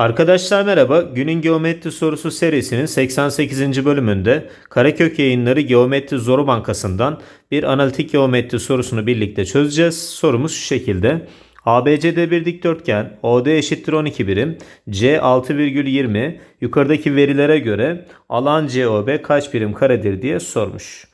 Arkadaşlar merhaba. Günün geometri sorusu serisinin 88. bölümünde Karakök Yayınları Geometri Zoru Bankası'ndan bir analitik geometri sorusunu birlikte çözeceğiz. Sorumuz şu şekilde. ABCD bir dikdörtgen, OD eşittir 12 birim, C 6,20, yukarıdaki verilere göre alan COB kaç birim karedir diye sormuş.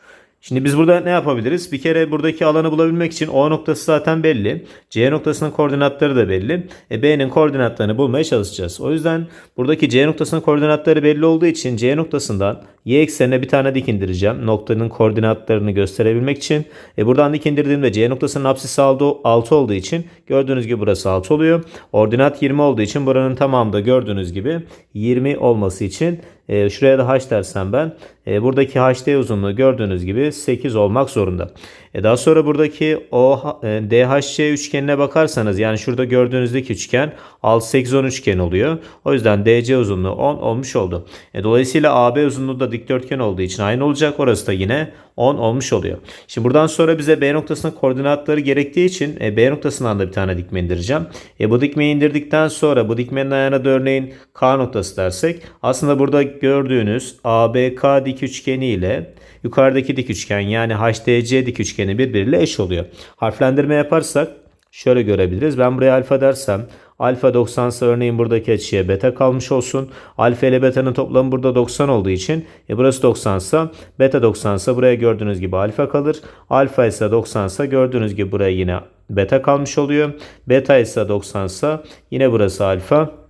Şimdi biz burada ne yapabiliriz? Bir kere buradaki alanı bulabilmek için O noktası zaten belli. C noktasının koordinatları da belli. E, B'nin koordinatlarını bulmaya çalışacağız. O yüzden buradaki C noktasının koordinatları belli olduğu için C noktasından Y eksenine bir tane dik indireceğim. Noktanın koordinatlarını gösterebilmek için. E, buradan dik indirdiğimde C noktasının apsisi 6 olduğu için gördüğünüz gibi burası 6 oluyor. Ordinat 20 olduğu için buranın tamamı da gördüğünüz gibi 20 olması için e, şuraya da h dersem ben e, buradaki HD uzunluğu gördüğünüz gibi 8 olmak zorunda. E, daha sonra buradaki o e, DHC üçgenine bakarsanız yani şurada gördüğünüzdeki üçgen 6 8 10 üçgen oluyor. O yüzden DC uzunluğu 10 olmuş oldu. Dolayısıyla AB uzunluğu da dikdörtgen olduğu için aynı olacak. Orası da yine 10 olmuş oluyor. Şimdi buradan sonra bize B noktasının koordinatları gerektiği için B noktasından da bir tane dikme indireceğim. Bu dikmeyi indirdikten sonra bu dikmenin ayağına da örneğin K noktası dersek aslında burada gördüğünüz ABK dik üçgeni ile yukarıdaki dik üçgen yani HDC dik üçgeni birbiriyle eş oluyor. Harflendirme yaparsak şöyle görebiliriz. Ben buraya alfa dersem alfa 90 ise örneğin buradaki açıya beta kalmış olsun. Alfa ile beta'nın toplamı burada 90 olduğu için e burası 90 ise beta 90 ise buraya gördüğünüz gibi alfa kalır. Alfa ise 90 ise gördüğünüz gibi buraya yine beta kalmış oluyor. Beta ise 90 ise yine burası alfa.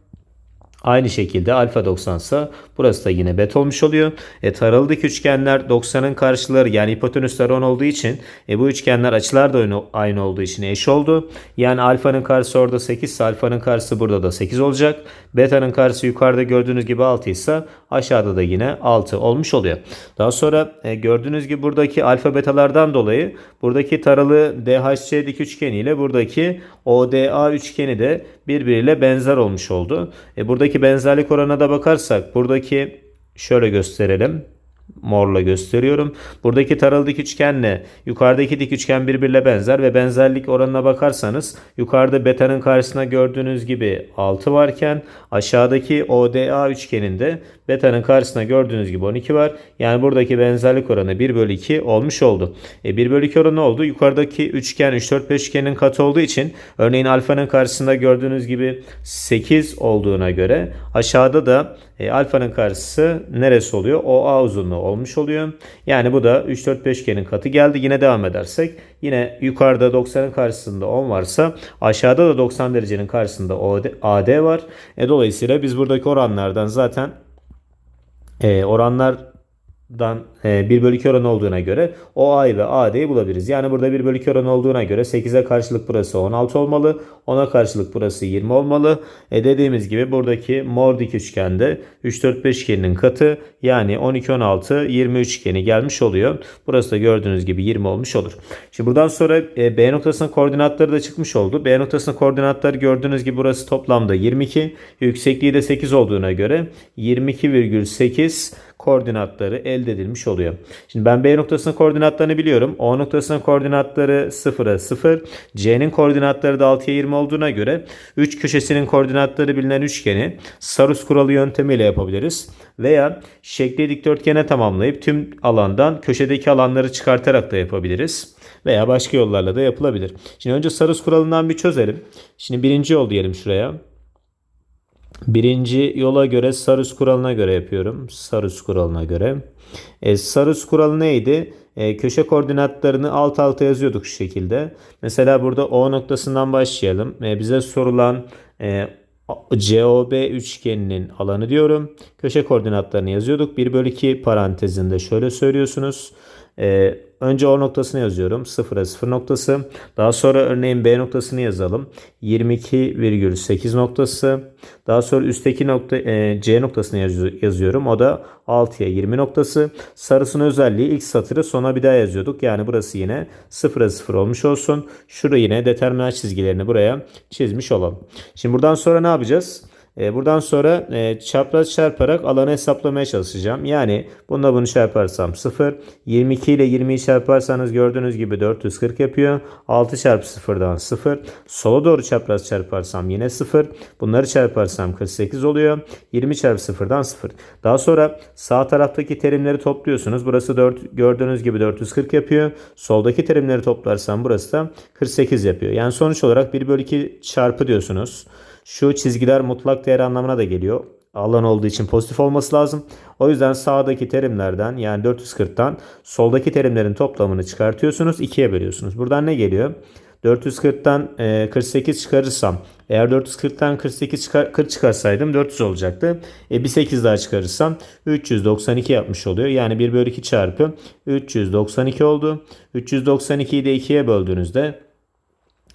Aynı şekilde alfa 90 ise burası da yine bet olmuş oluyor. E, taralıdık üçgenler 90'ın karşıları yani hipotenüsler 10 olduğu için e, bu üçgenler açılar da aynı olduğu için eş oldu. Yani alfanın karşısı orada 8 ise alfanın karşısı burada da 8 olacak. Beta'nın karşısı yukarıda gördüğünüz gibi 6 ise aşağıda da yine 6 olmuş oluyor. Daha sonra e, gördüğünüz gibi buradaki alfa betalardan dolayı buradaki taralı DHC dik üçgeni ile buradaki ODA üçgeni de birbiriyle benzer olmuş oldu. E, buradaki benzerlik oranına da bakarsak buradaki şöyle gösterelim morla gösteriyorum. Buradaki taralı dik üçgenle yukarıdaki dik üçgen birbirine benzer ve benzerlik oranına bakarsanız yukarıda beta'nın karşısına gördüğünüz gibi 6 varken aşağıdaki ODA üçgeninde beta'nın karşısına gördüğünüz gibi 12 var. Yani buradaki benzerlik oranı 1 bölü 2 olmuş oldu. E 1 bölü 2 oranı oldu. Yukarıdaki üçgen 3 4 5 üçgenin katı olduğu için örneğin alfanın karşısında gördüğünüz gibi 8 olduğuna göre aşağıda da e, alfanın karşısı neresi oluyor? OA uzunluğu olmuş oluyor. Yani bu da 3 4 5 üçgenin katı geldi. Yine devam edersek yine yukarıda 90'ın karşısında 10 varsa aşağıda da 90 derecenin karşısında AD var. E, dolayısıyla biz buradaki oranlardan zaten e, oranlar dan 1 bölü 2 oranı olduğuna göre OA ve AD'yi bulabiliriz. Yani burada 1 bölü 2 oranı olduğuna göre 8'e karşılık burası 16 olmalı. 10'a karşılık burası 20 olmalı. E dediğimiz gibi buradaki mor dik üçgende 3 4 5 üçgeninin katı yani 12 16 20 üçgeni gelmiş oluyor. Burası da gördüğünüz gibi 20 olmuş olur. Şimdi buradan sonra e, B noktasının koordinatları da çıkmış oldu. B noktasının koordinatları gördüğünüz gibi burası toplamda 22. Yüksekliği de 8 olduğuna göre 22,8 koordinatları elde edilmiş oluyor. Şimdi ben B noktasının koordinatlarını biliyorum. O noktasının koordinatları 0'a 0. C'nin koordinatları da 6'ya 20 olduğuna göre 3 köşesinin koordinatları bilinen üçgeni Sarus kuralı yöntemiyle yapabiliriz. Veya şekli dikdörtgene tamamlayıp tüm alandan köşedeki alanları çıkartarak da yapabiliriz. Veya başka yollarla da yapılabilir. Şimdi önce Sarus kuralından bir çözelim. Şimdi birinci yol diyelim şuraya. Birinci yola göre Sarus kuralına göre yapıyorum. Sarus kuralına göre. E, Sarus kuralı neydi? E, köşe koordinatlarını alt alta yazıyorduk şu şekilde. Mesela burada O noktasından başlayalım. E, bize sorulan e, COB üçgeninin alanı diyorum. Köşe koordinatlarını yazıyorduk. 1 bölü 2 parantezinde şöyle söylüyorsunuz. Ee, önce O noktasını yazıyorum. 0'a 0 noktası. Daha sonra örneğin B noktasını yazalım. 22,8 noktası. Daha sonra üstteki nokta e, C noktasını yaz, yazıyorum. O da 6'ya 20 noktası. Sarısının özelliği ilk satırı sona bir daha yazıyorduk. Yani burası yine 0'a 0 olmuş olsun. Şurada yine determinant çizgilerini buraya çizmiş olalım. Şimdi buradan sonra ne yapacağız? E, buradan sonra e, çapraz çarparak alanı hesaplamaya çalışacağım. Yani bununla bunu çarparsam 0. 22 ile 20'yi çarparsanız gördüğünüz gibi 440 yapıyor. 6 çarpı 0'dan 0. Sola doğru çapraz çarparsam yine 0. Bunları çarparsam 48 oluyor. 20 çarpı 0'dan 0. Daha sonra sağ taraftaki terimleri topluyorsunuz. Burası 4 gördüğünüz gibi 440 yapıyor. Soldaki terimleri toplarsam burası da 48 yapıyor. Yani sonuç olarak 1 bölü 2 çarpı diyorsunuz. Şu çizgiler mutlak değer anlamına da geliyor. Alan olduğu için pozitif olması lazım. O yüzden sağdaki terimlerden yani 440'tan soldaki terimlerin toplamını çıkartıyorsunuz. 2'ye bölüyorsunuz. Buradan ne geliyor? 440'tan e, 48 çıkarırsam eğer 440'tan 48 çıkar, 40 çıkarsaydım 400 olacaktı. E, bir 8 daha çıkarırsam 392 yapmış oluyor. Yani 1 bölü 2 çarpı 392 oldu. 392'yi de 2'ye böldüğünüzde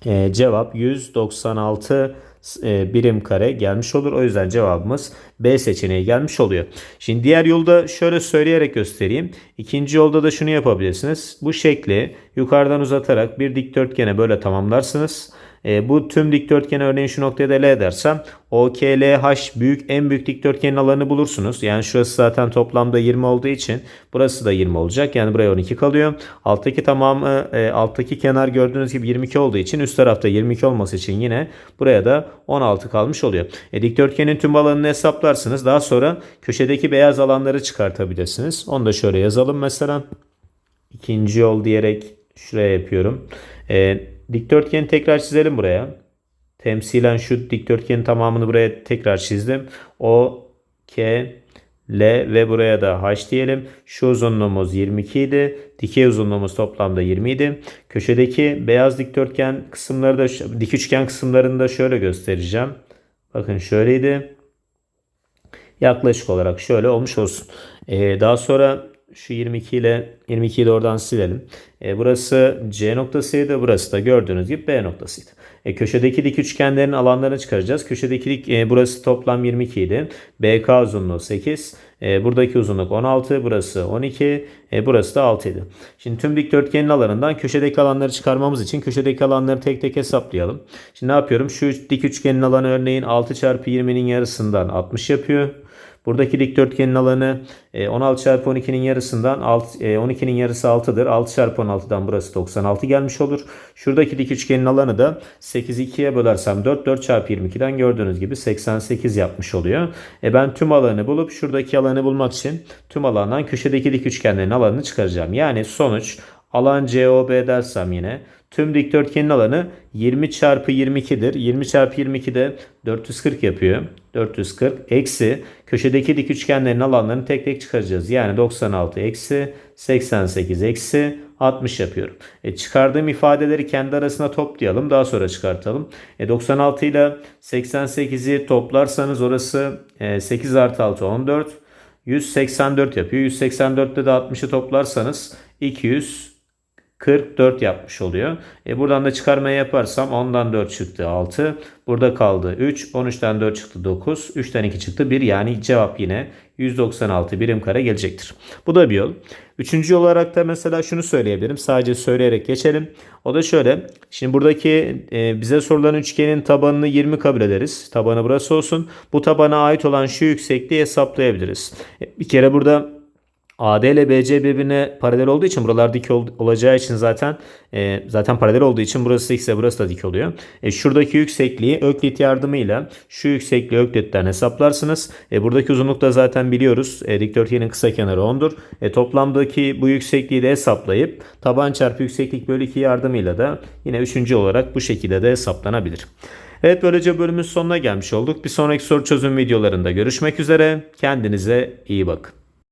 e, cevap 196 e, birim kare gelmiş olur. O yüzden cevabımız B seçeneği gelmiş oluyor. Şimdi diğer yolda şöyle söyleyerek göstereyim. İkinci yolda da şunu yapabilirsiniz. Bu şekli yukarıdan uzatarak bir dikdörtgene böyle tamamlarsınız. E, bu tüm dikdörtgen örneğin şu noktaya da L edersem OKLH büyük en büyük dikdörtgenin alanını bulursunuz. Yani şurası zaten toplamda 20 olduğu için burası da 20 olacak. Yani buraya 12 kalıyor. Alttaki tamamı e, alttaki kenar gördüğünüz gibi 22 olduğu için üst tarafta 22 olması için yine buraya da 16 kalmış oluyor. E, dikdörtgenin tüm alanını hesaplarsınız. Daha sonra köşedeki beyaz alanları çıkartabilirsiniz. Onu da şöyle yazalım mesela. İkinci yol diyerek şuraya yapıyorum. E, dikdörtgeni tekrar çizelim buraya. Temsilen şu dikdörtgenin tamamını buraya tekrar çizdim. O, K, L ve buraya da H diyelim. Şu uzunluğumuz 22 idi. Dikey uzunluğumuz toplamda 20 idi. Köşedeki beyaz dikdörtgen kısımları da dik üçgen kısımlarını da şöyle göstereceğim. Bakın şöyleydi. Yaklaşık olarak şöyle olmuş olsun. Ee, daha sonra şu 22 ile 22'yi de oradan silelim. E, burası C noktasıydı. Burası da gördüğünüz gibi B noktasıydı. E, köşedeki dik üçgenlerin alanlarını çıkaracağız. Köşedeki dik, e, burası toplam 22 idi. BK uzunluğu 8. E, buradaki uzunluk 16. Burası 12. E, burası da 6 idi. Şimdi tüm dikdörtgenin alanından köşedeki alanları çıkarmamız için köşedeki alanları tek tek hesaplayalım. Şimdi ne yapıyorum? Şu dik üçgenin alanı örneğin 6 çarpı 20'nin yarısından 60 yapıyor. Buradaki dikdörtgenin alanı 16 e, çarpı 12'nin yarısından 12'nin e, yarısı 6'dır. 6 çarpı 16'dan burası 96 gelmiş olur. Şuradaki dik üçgenin alanı da 8'i 2'ye bölersem 4 4 çarpı 22'den gördüğünüz gibi 88 yapmış oluyor. E ben tüm alanı bulup şuradaki alanı bulmak için tüm alandan köşedeki dik üçgenlerin alanını çıkaracağım. Yani sonuç alan COB dersem yine tüm dikdörtgenin alanı 20 çarpı 22'dir. 20 çarpı 22 de 440 yapıyor. 440 eksi köşedeki dik üçgenlerin alanlarını tek tek çıkaracağız. Yani 96 eksi 88 eksi 60 yapıyorum. E, çıkardığım ifadeleri kendi arasına toplayalım. Daha sonra çıkartalım. E, 96 ile 88'i toplarsanız orası e, 8 artı 6 14. 184 yapıyor. 184'te de 60'ı toplarsanız 200 44 yapmış oluyor. E buradan da çıkarmayı yaparsam 10'dan 4 çıktı 6. Burada kaldı 3. 13'ten 4 çıktı 9. 3'ten 2 çıktı 1. Yani cevap yine 196 birim kare gelecektir. Bu da bir yol. Üçüncü olarak da mesela şunu söyleyebilirim. Sadece söyleyerek geçelim. O da şöyle. Şimdi buradaki e, bize sorulan üçgenin tabanını 20 kabul ederiz. Tabanı burası olsun. Bu tabana ait olan şu yüksekliği hesaplayabiliriz. E, bir kere burada AD ile BC birbirine paralel olduğu için buralar dik ol, olacağı için zaten e, zaten paralel olduğu için burası ise burası da dik oluyor. E, şuradaki yüksekliği Öklit yardımıyla şu yüksekliği Öklit'ten hesaplarsınız. E, buradaki uzunluk da zaten biliyoruz. E, dikdörtgenin kısa kenarı 10'dur. E, toplamdaki bu yüksekliği de hesaplayıp taban çarpı yükseklik bölü 2 yardımıyla da yine üçüncü olarak bu şekilde de hesaplanabilir. Evet böylece bölümün sonuna gelmiş olduk. Bir sonraki soru çözüm videolarında görüşmek üzere. Kendinize iyi bakın.